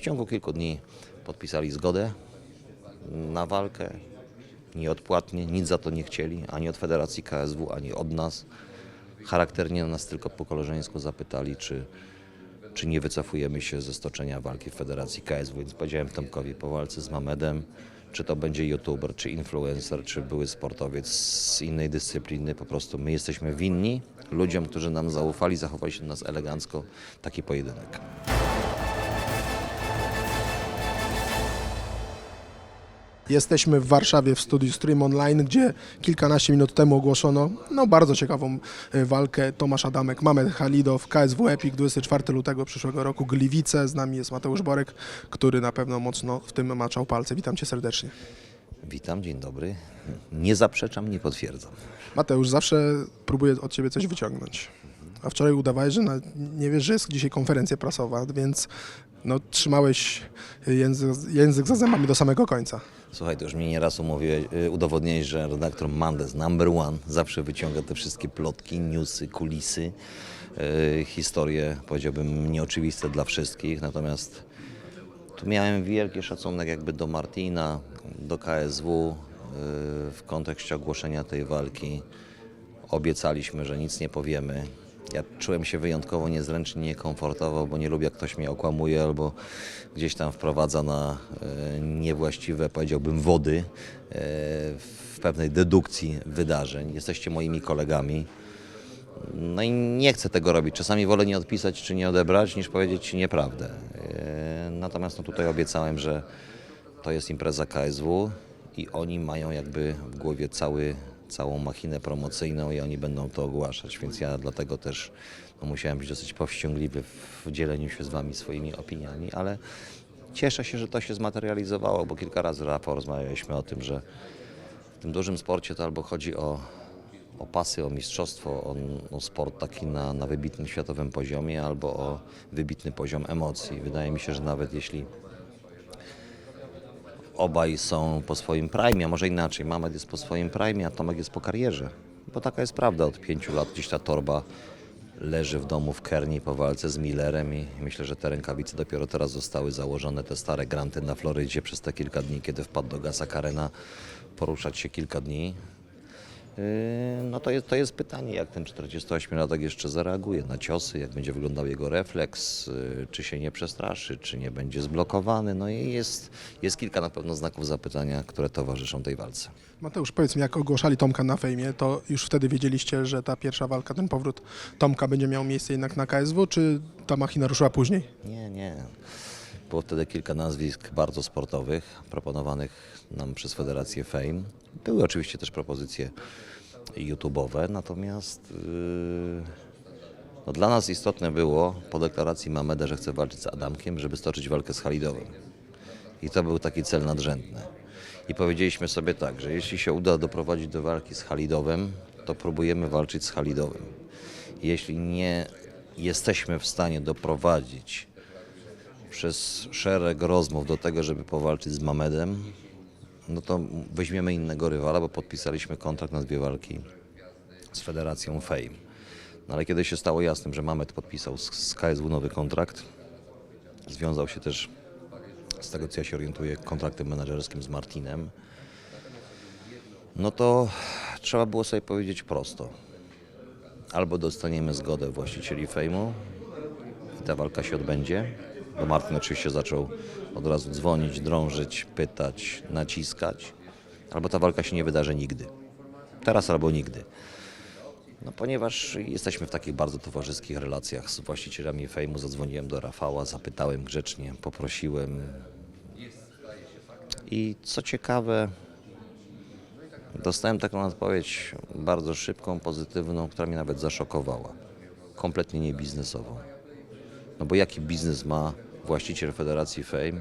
W ciągu kilku dni podpisali zgodę na walkę. Nieodpłatnie, nic za to nie chcieli, ani od Federacji KSW, ani od nas. Charakternie nas tylko po koleżeńsku zapytali, czy, czy nie wycofujemy się ze stoczenia walki w Federacji KSW. Więc powiedziałem Tomkowi po walce z Mamedem, czy to będzie youtuber, czy influencer, czy były sportowiec z innej dyscypliny. Po prostu my jesteśmy winni ludziom, którzy nam zaufali, zachowali się do nas elegancko, taki pojedynek. Jesteśmy w Warszawie w studiu Stream Online, gdzie kilkanaście minut temu ogłoszono no, bardzo ciekawą e, walkę Tomasz Adamek, Mamed Halidow, KSW Epic 24 lutego przyszłego roku, Gliwice. Z nami jest Mateusz Borek, który na pewno mocno w tym maczał palce. Witam Cię serdecznie. Witam, dzień dobry. Nie zaprzeczam, nie potwierdzam. Mateusz, zawsze próbuję od Ciebie coś wyciągnąć. A wczoraj udawałeś, że nie wiesz, że jest dzisiaj konferencja prasowa, więc no, trzymałeś język, język za zębami do samego końca. Słuchaj, to już mnie nieraz umówiłeś, y, udowodniłeś, że redaktor Mandes number one zawsze wyciąga te wszystkie plotki, newsy, kulisy, yy, historie, powiedziałbym, nieoczywiste dla wszystkich. Natomiast tu miałem wielki szacunek jakby do Martina, do KSW yy, w kontekście ogłoszenia tej walki. Obiecaliśmy, że nic nie powiemy. Ja czułem się wyjątkowo niezręcznie, niekomfortowo, bo nie lubię, jak ktoś mnie okłamuje albo gdzieś tam wprowadza na e, niewłaściwe, powiedziałbym, wody e, w pewnej dedukcji wydarzeń. Jesteście moimi kolegami. No i nie chcę tego robić. Czasami wolę nie odpisać czy nie odebrać, niż powiedzieć Ci nieprawdę. E, Natomiast no tutaj obiecałem, że to jest impreza KSW i oni mają jakby w głowie cały, całą machinę promocyjną i oni będą to ogłaszać, więc ja dlatego też no, musiałem być dosyć powściągliwy w dzieleniu się z Wami swoimi opiniami, ale cieszę się, że to się zmaterializowało, bo kilka razy Rafał rozmawialiśmy o tym, że w tym dużym sporcie to albo chodzi o, o pasy, o mistrzostwo, o, o sport taki na, na wybitnym światowym poziomie, albo o wybitny poziom emocji. Wydaje mi się, że nawet jeśli obaj są po swoim prime, a może inaczej, Mamed jest po swoim prime, a Tomek jest po karierze. Bo taka jest prawda, od pięciu lat gdzieś ta torba leży w domu w Kerni po walce z Millerem i myślę, że te rękawice dopiero teraz zostały założone, te stare granty na Florydzie przez te kilka dni, kiedy wpadł do Gasa Karena poruszać się kilka dni. Yy, No to jest, to jest pytanie, jak ten 48-latek jeszcze zareaguje na ciosy, jak będzie wyglądał jego refleks, yy, czy się nie przestraszy, czy nie będzie zblokowany. No i jest, jest kilka na pewno znaków zapytania, które towarzyszą tej walce. Mateusz, powiedz mi, jak ogłaszali Tomka na fejmie, to już wtedy wiedzieliście, że ta pierwsza walka, ten powrót Tomka będzie miał miejsce jednak na KSW, czy ta machina ruszyła później? Nie, nie. Było wtedy kilka nazwisk bardzo sportowych, proponowanych nam przez Federację Fame. Były oczywiście też propozycje YouTube'owe, natomiast yy, no dla nas istotne było po deklaracji Mameda, że chce walczyć z Adamkiem, żeby stoczyć walkę z Halidowym. I to był taki cel nadrzędny. I powiedzieliśmy sobie tak, że jeśli się uda doprowadzić do walki z Halidowym, to próbujemy walczyć z Halidowym. Jeśli nie jesteśmy w stanie doprowadzić przez szereg rozmów do tego, żeby powalczyć z Mamedem, no to weźmiemy innego rywala, bo podpisaliśmy kontrakt na dwie walki z Federacją Fame. No ale kiedy się stało jasnym, że Mamed podpisał z, KSW nowy kontrakt, związał się też, z tego co ja się orientuję, kontraktem menedżerskim z Martinem, no to trzeba było sobie powiedzieć prosto. Albo dostaniemy zgodę właścicieli Fejmu i ta walka się odbędzie, bo Martin oczywiście zaczął od razu dzwonić, drążyć, pytać, naciskać, albo ta walka się nie wydarzy nigdy. Teraz albo nigdy. No ponieważ jesteśmy w takich bardzo towarzyskich relacjach z właścicielami Fejmu, zadzwoniłem do Rafała, zapytałem grzecznie, poprosiłem. I co ciekawe, dostałem taką odpowiedź bardzo szybką, pozytywną, która mnie nawet zaszokowała. Kompletnie nie biznesową. No bo jaki biznes ma właściciel Federacji Fame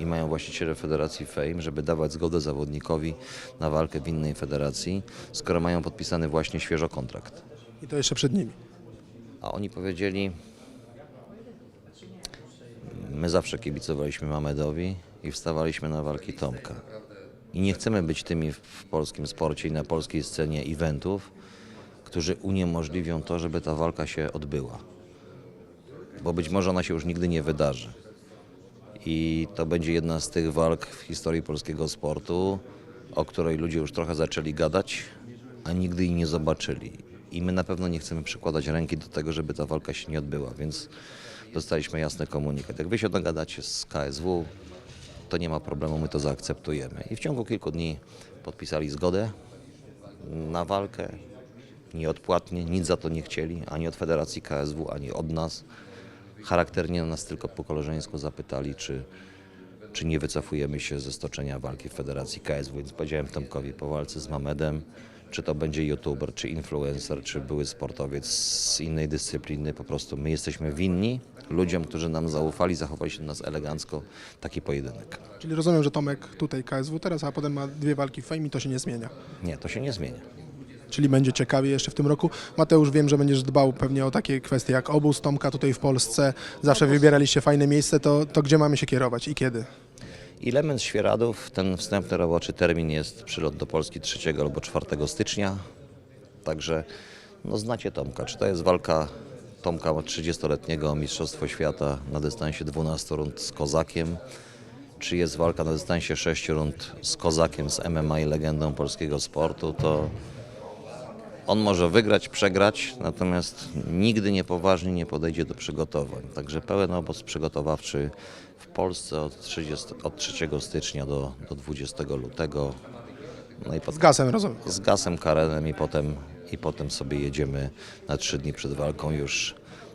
i mają właściciele Federacji Fame, żeby dawać zgodę zawodnikowi na walkę w innej federacji, skoro mają podpisany właśnie świeżo kontrakt. I to jeszcze przed nimi. A oni powiedzieli, my zawsze kibicowaliśmy Mamedowi i wstawaliśmy na walki Tomka. I nie chcemy być tymi w- w polskim sporcie i na polskiej scenie eventów, którzy uniemożliwią to, żeby ta walka się odbyła. Bo być może ona się już nigdy nie wydarzy. I to będzie jedna z tych walk w historii polskiego sportu, o której ludzie już trochę zaczęli gadać, a nigdy jej nie zobaczyli. I my na pewno nie chcemy przykładać ręki do tego, żeby ta walka się nie odbyła, więc dostaliśmy jasny komunikat. Jak wy się dogadacie z KSW, to nie ma problemu, my to zaakceptujemy. I w ciągu kilku dni podpisali zgodę na walkę. Nieodpłatnie, nic za to nie chcieli, ani od Federacji KSW, ani od nas. Charakternie nas tylko po koleżeńsku zapytali, czy, czy nie wycofujemy się ze stoczenia walki w Federacji KSW. Więc powiedziałem Tomkowi po walce z Mamedem, czy to będzie youtuber, czy influencer, czy były sportowiec z innej dyscypliny. Po prostu my jesteśmy winni ludziom, którzy nam zaufali, zachowali się do nas elegancko, taki pojedynek. Czyli rozumiem, że Tomek tutaj KSW teraz, a potem ma dwie walki w Fame i to się nie zmienia. Nie, to się nie zmienia. Czyli będzie ciekawie jeszcze w tym roku. Mateusz, wiem, że będziesz dbał pewnie o takie kwestie jak obóz Tomka tutaj w Polsce. Zawsze wybieraliście fajne miejsce, to, to gdzie mamy się kierować i kiedy? Element Świeradów, ten wstępny roboczy termin jest przylot do Polski 3 albo 4 stycznia. Także no znacie Tomka. Czy to jest walka Tomka 30-letniego o Mistrzostwo Świata na dystansie 12 rund z Kozakiem, czy jest walka na dystansie 6 rund z Kozakiem z MMA i legendą polskiego sportu, to on może wygrać, przegrać, natomiast nigdy niepoważnie nie podejdzie do przygotowań. Także pełen obóz przygotowawczy w Polsce od, 30, od 3 stycznia do, do 20 lutego. No i Z gasem, rozumiem. z Gasem Karenem i potem, i potem sobie jedziemy na trzy dni przed walką już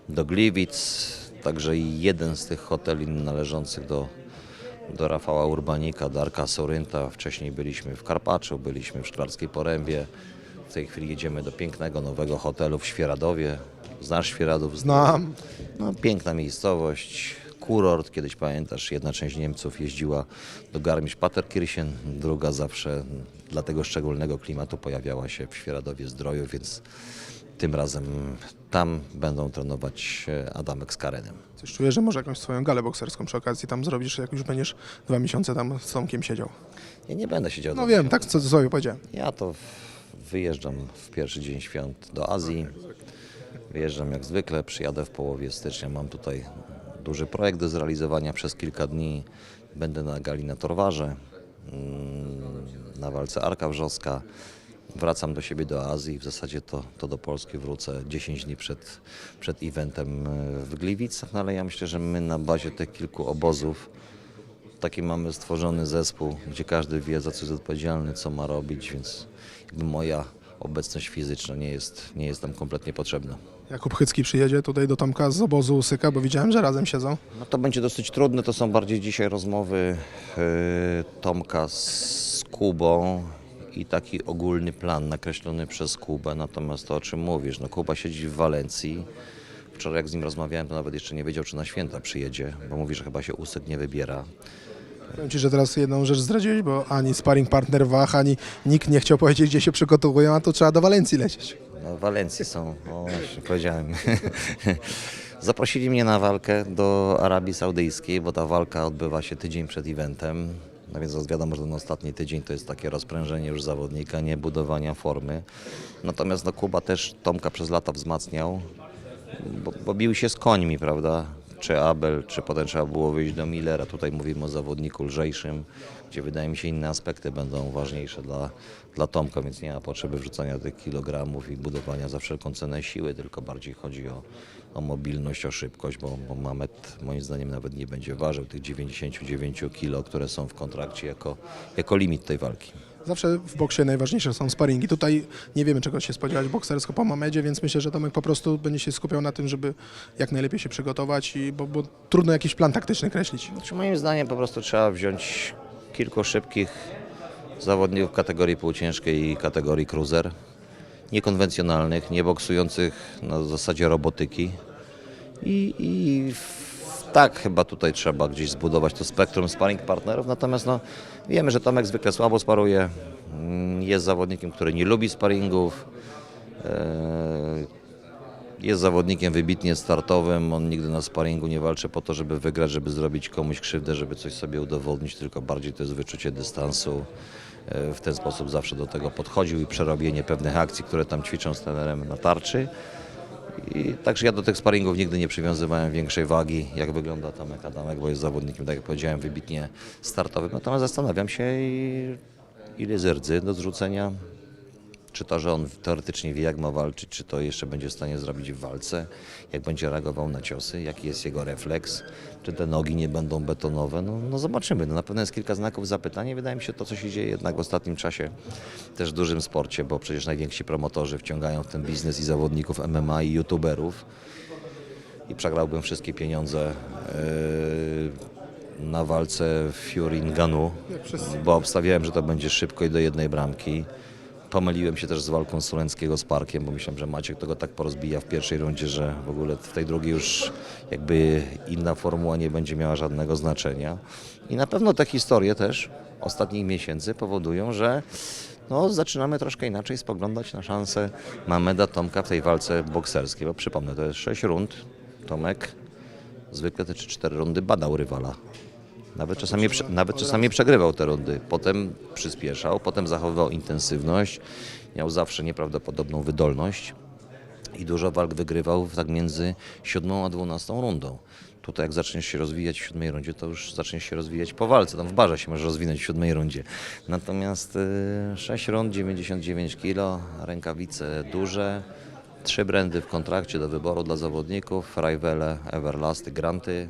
do Gliwic. Także i jeden z tych hoteli należących do, do Rafała Urbanika, Darka Sorynta. Wcześniej byliśmy w Karpaczu, byliśmy w Szklarskiej Porębie. W tej chwili jedziemy do pięknego nowego hotelu w Świeradowie. Znasz Świeradów? Znam. No, piękna miejscowość, kurort. Kiedyś pamiętasz, jedna część Niemców jeździła do Garmisch-Partenkirchen, druga zawsze dla tego szczególnego klimatu pojawiała się w Świeradowie Zdroju, więc tym razem tam będą trenować Adamek z Karenem. Coś czuję, że może jakąś swoją galę bokserską przy okazji tam zrobisz, jak już będziesz dwa miesiące tam z Tomkiem siedział. Ja nie będę siedział No wiem, tak co sobie powiedziałem. Ja to wyjeżdżam w pierwszy dzień świąt do Azji. Wyjeżdżam jak zwykle, przyjadę w połowie stycznia. Mam tutaj duży projekt do zrealizowania przez kilka dni. Będę na gali na Torwarze, mm, na walce Arka Wrzoska. Wracam do siebie do Azji. W zasadzie to, to do Polski wrócę 10 dni przed, przed eventem e, w Gliwicach. No ale ja myślę, że my na bazie tych kilku obozów taki mamy stworzony zespół, gdzie każdy wie, za co jest odpowiedzialny, co ma robić, więc moja obecność fizyczna nie jest, nie jest tam kompletnie potrzebna. Jakub Chycki przyjedzie tutaj do Tomka z obozu Usyka, bo widziałem, że razem siedzą. No to będzie dosyć trudne, to są bardziej dzisiaj rozmowy yy, Tomka z Kubą i taki ogólny plan nakreślony przez Kubę, natomiast to o czym mówisz, no Kuba siedzi w Walencji, wczoraj jak z nim rozmawiałem, to nawet jeszcze nie wiedział, czy na święta przyjedzie, bo mówi, że chyba się Usyk nie wybiera. Powiem Ci, że teraz jedną rzecz zdradziłeś, bo ani sparring partner Wach, ani nikt nie chciał powiedzieć, gdzie się przygotowują, a to trzeba do Walencji lecieć. No, w Walencji są, o właśnie, powiedziałem. Zaprosili mnie na walkę do Arabii Saudyjskiej, bo ta walka odbywa się tydzień przed eventem. No więc wiadomo, że ten ostatni tydzień to jest takie rozprężenie już zawodnika, nie budowania formy. Natomiast no, Kuba też Tomka przez lata wzmacniał, bo, bo bił się z końmi, prawda? Czy Abel, czy potem trzeba było wyjść do Millera. Tutaj mówimy o zawodniku lżejszym, gdzie wydaje mi się inne aspekty będą ważniejsze dla, dla Tomka, więc nie ma potrzeby wrzucania tych kilogramów i budowania za wszelką cenę siły, tylko bardziej chodzi o, o mobilność, o szybkość, bo, bo Mamet moim zdaniem nawet nie będzie ważył tych 99 kilo, które są w kontrakcie jako, jako limit tej walki. Zawsze w boksie najważniejsze są sparingi. Tutaj nie wiemy, czego się spodziewać boksersko po Mamedzie, więc myślę, że Tomek po prostu będzie się skupiał na tym, żeby jak najlepiej się przygotować, i, bo, bo trudno jakiś plan taktyczny kreślić. Znaczy, moim zdaniem po prostu trzeba wziąć kilku szybkich zawodników kategorii półciężkiej i kategorii cruiser. Niekonwencjonalnych, nie boksujących na zasadzie robotyki. I, i w- tak chyba tutaj trzeba gdzieś zbudować to spektrum sparring partnerów. Natomiast no, wiemy, że Tomek zwykle słabo sparuje. Mm, Jest zawodnikiem, który nie lubi sparingów. Eee, jest zawodnikiem wybitnie startowym, on nigdy na sparingu nie walczy po to, żeby wygrać, żeby zrobić komuś krzywdę, żeby coś sobie udowodnić, tylko bardziej to jest wyczucie dystansu. E, W ten sposób zawsze do tego podchodził i przerobienie pewnych akcji, które tam ćwiczą z trenerem na tarczy. I także ja do tych sparingów nigdy nie przywiązywałem większej wagi, jak wygląda Tomek Adamek, bo jest zawodnikiem, tak jak powiedziałem, wybitnie startowym. Natomiast zastanawiam się, ile jest rdzy do zrzucenia, czy to, że on teoretycznie wie, jak ma walczyć, czy to jeszcze będzie w stanie zrobić w walce, jak będzie reagował na ciosy, jaki jest jego refleks, czy te nogi nie będą betonowe. No, no zobaczymy. No, na pewno jest kilka znaków zapytania. Wydaje mi się to, co się dzieje jednak w ostatnim czasie też w dużym sporcie, bo przecież najwięksi promotorzy wciągają w ten biznes i zawodników MMA i youtuberów. I przegrałbym wszystkie pieniądze yy, na walce Fury Nganu, bo obstawiałem, że to będzie szybko i do jednej bramki. Pomyliłem się też z walką Sulenckiego z Parkiem, bo myślałem, że Maciek to go tak porozbija w pierwszej rundzie, że w ogóle w tej drugiej już jakby inna formuła nie będzie miała żadnego znaczenia. I na pewno te historie też ostatnich miesięcy powodują, że no, zaczynamy troszkę inaczej spoglądać na szansę Mameda Tomka w tej walce bokserskiej, bo przypomnę, to jest 6 rund. Tomek zwykle te 3-4 rundy badał rywala. Nawet czasami, nawet czasami przegrywał te rundy, potem przyspieszał, potem zachowywał intensywność, miał zawsze nieprawdopodobną wydolność i dużo walk wygrywał tak między 7 a 12 rundą. Tutaj jak zaczniesz się rozwijać w siódmej rundzie, to już zaczniesz się rozwijać po walce. Tam w barze się możesz rozwinąć w siódmej rundzie. Natomiast y, 6 rund, 99 kg, rękawice duże, trzy brandy w kontrakcie do wyboru dla zawodników, Rivele, Everlasty, Granty,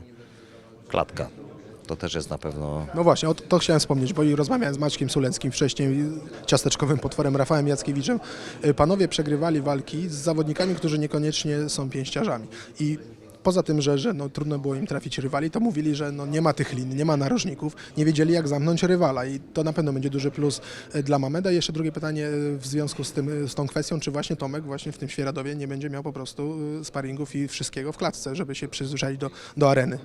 klatka. To też jest na pewno No właśnie, o to, to chciałem wspomnieć, bo i rozmawiałem z Maćkiem Suleckim wcześniej, ciasteczkowym potworem Rafałem Jackiewiczem. Y, Panowie przegrywali walki z zawodnikami, którzy niekoniecznie są pięściarzami. I poza tym, że, że no, trudno było im trafić rywali, to mówili, że no, nie ma tych lin, nie ma narożników, nie wiedzieli jak zamknąć rywala i to na pewno będzie duży plus y, dla Mameda. I jeszcze drugie pytanie y, w związku z, tym, y, z tą kwestią, czy właśnie Tomek właśnie w tym Świeradowie nie będzie miał po prostu sparingów i wszystkiego w klatce, żeby się przyzwyczaić do, do areny.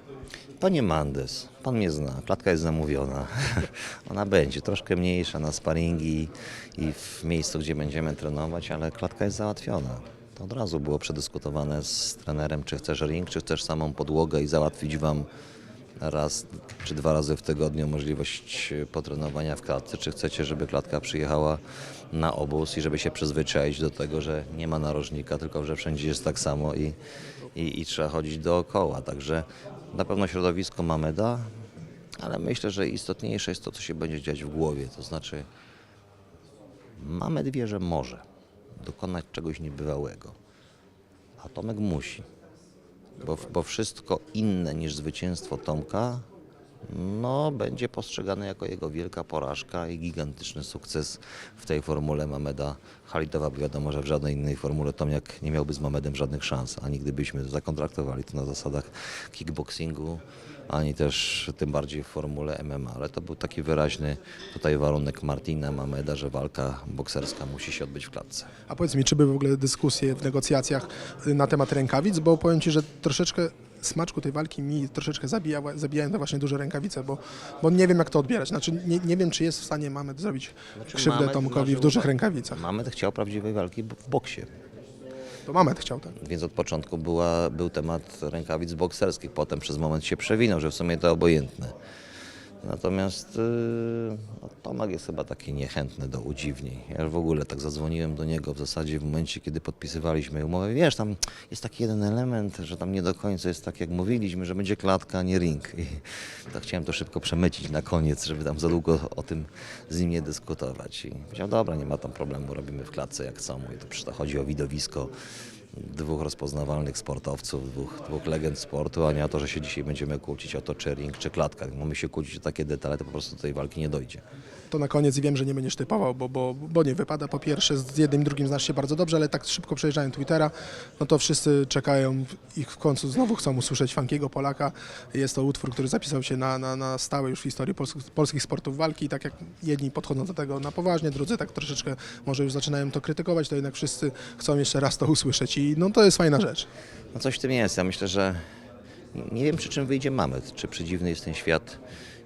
Panie Mandes, pan mnie zna, klatka jest zamówiona. Ona będzie troszkę mniejsza na sparingi i w miejscu, gdzie będziemy trenować, ale klatka jest załatwiona. To od razu było przedyskutowane z trenerem, czy chcesz ring, czy chcesz samą podłogę i załatwić wam raz czy dwa razy w tygodniu możliwość potrenowania w klatce, czy chcecie, żeby klatka przyjechała na obóz i żeby się przyzwyczaić do tego, że nie ma narożnika, tylko że wszędzie jest tak samo i, i, i trzeba chodzić dookoła. Także na pewno środowisko Mameda, ale myślę, że istotniejsze jest to, co się będzie dziać w głowie. To znaczy, Mamed wie, że może dokonać czegoś niebywałego, a Tomek musi. Bo, bo wszystko inne niż zwycięstwo Tomka no, będzie postrzegane jako jego wielka porażka i gigantyczny sukces w tej formule Mameda Halidowa. Bo wiadomo, że w żadnej innej formule Tomiak nie miałby z Mamedem żadnych szans. Ani gdybyśmy zakontraktowali to na zasadach kickboxingu, ani też tym bardziej w formule MMA. Ale to był taki wyraźny tutaj warunek Martina Mameda, że walka bokserska musi się odbyć w klatce. A powiedz mi, czy były w ogóle dyskusje w negocjacjach na temat rękawic, bo powiem Ci, że troszeczkę smaczku tej walki mi troszeczkę zabija, zabijają te właśnie duże rękawice, bo, bo nie wiem jak to odbierać. Znaczy nie, nie wiem, czy jest w stanie Mamet zrobić krzywdę Mamet Tomkowi w dużych rękawicach. Mamed chciał prawdziwej walki w boksie. To Mamet chciał tak. Więc od początku była, był temat rękawic bokserskich, potem przez moment się przewinął, że w sumie to obojętne. Natomiast no, Tomek jest chyba taki niechętny do udziwnień. Ja w ogóle tak zadzwoniłem do niego w zasadzie w momencie, kiedy podpisywaliśmy umowę. Wiesz, tam jest taki jeden element, że tam nie do końca jest tak, jak mówiliśmy, że będzie klatka, a nie ring. I to chciałem to szybko przemycić na koniec, żeby tam za długo o tym z nim nie dyskutować. I powiedział, dobra, nie ma tam problemu, robimy w klatce jak chcą. I to przecież chodzi o widowisko dwóch rozpoznawalnych sportowców, dwóch, dwóch legend sportu, a nie o to, że się dzisiaj będziemy kłócić o to, czy ring, czy klatka. Jak mamy się kłócić o takie detale, to po prostu do tej walki nie dojdzie. To na koniec i wiem, że nie będziesz typował, bo, bo, bo nie wypada. Po pierwsze, z jednym i drugim znasz się bardzo dobrze, ale tak szybko przejeżdżają Twittera, no to wszyscy czekają i w końcu znowu chcą usłyszeć Funkiego Polaka. Jest to utwór, który zapisał się na, na, na stałe już w historii polskich, polskich sportów walki. I tak jak jedni podchodzą do tego na poważnie, drudzy tak troszeczkę może już zaczynają to krytykować, to jednak wszyscy chcą jeszcze raz to usłyszeć i no to jest fajna rzecz. No coś w tym jest. Ja myślę, że nie wiem, przy czym wyjdzie Mamet. Czy przy dziwny jest ten świat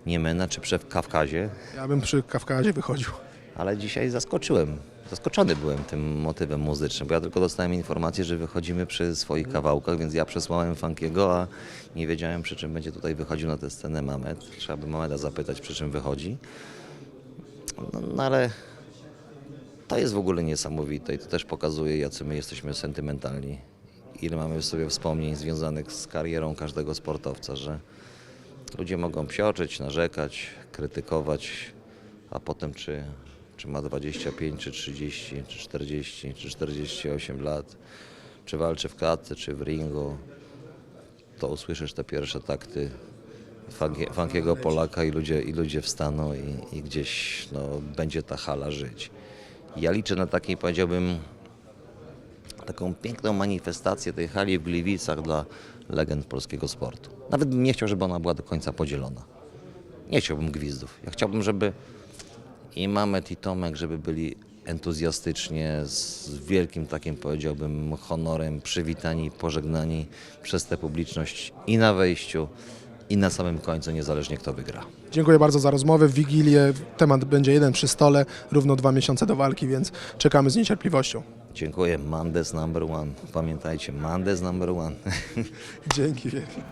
Niemena, czy przy Kawkazie, Ja bym przy Kawkazie wychodził. ale dzisiaj zaskoczyłem. Zaskoczony byłem tym motywem muzycznym, bo ja tylko dostałem informację, że wychodzimy przy swoich kawałkach, więc ja przesłałem Funkiego, a nie wiedziałem przy czym będzie tutaj wychodził na tę scenę Mamet. Trzeba by Mameda zapytać, przy czym wychodzi. No, no ale to jest w ogóle niesamowite i to też pokazuje, jacy my jesteśmy sentymentalni ile mamy w sobie wspomnień związanych z karierą każdego sportowca, że ludzie mogą psioczyć, narzekać, krytykować, a potem czy, czy ma 25, czy 30, czy 40, czy 48 lat, czy walczy w klatce, czy w ringu, to usłyszysz te pierwsze takty funkie- funkiego Polaka i ludzie, i ludzie wstaną i, i gdzieś no, będzie ta hala żyć. Ja liczę na takiej, powiedziałbym, taką piękną manifestację tej hali w Gliwicach dla legend polskiego sportu. Nawet bym nie chciał, żeby ona była do końca podzielona. Nie chciałbym gwizdów. Ja chciałbym, żeby i Mamet i Tomek, żeby byli entuzjastycznie, z wielkim takim powiedziałbym honorem przywitani, pożegnani przez tę publiczność i na wejściu, i na samym końcu, niezależnie kto wygra. Dziękuję bardzo za rozmowę. W Wigilię temat będzie jeden przy stole, równo dwa miesiące do walki, więc czekamy z niecierpliwością. Dziękuję. Mandes number one. Pamiętajcie, Mandes number one. Dzięki wielkie.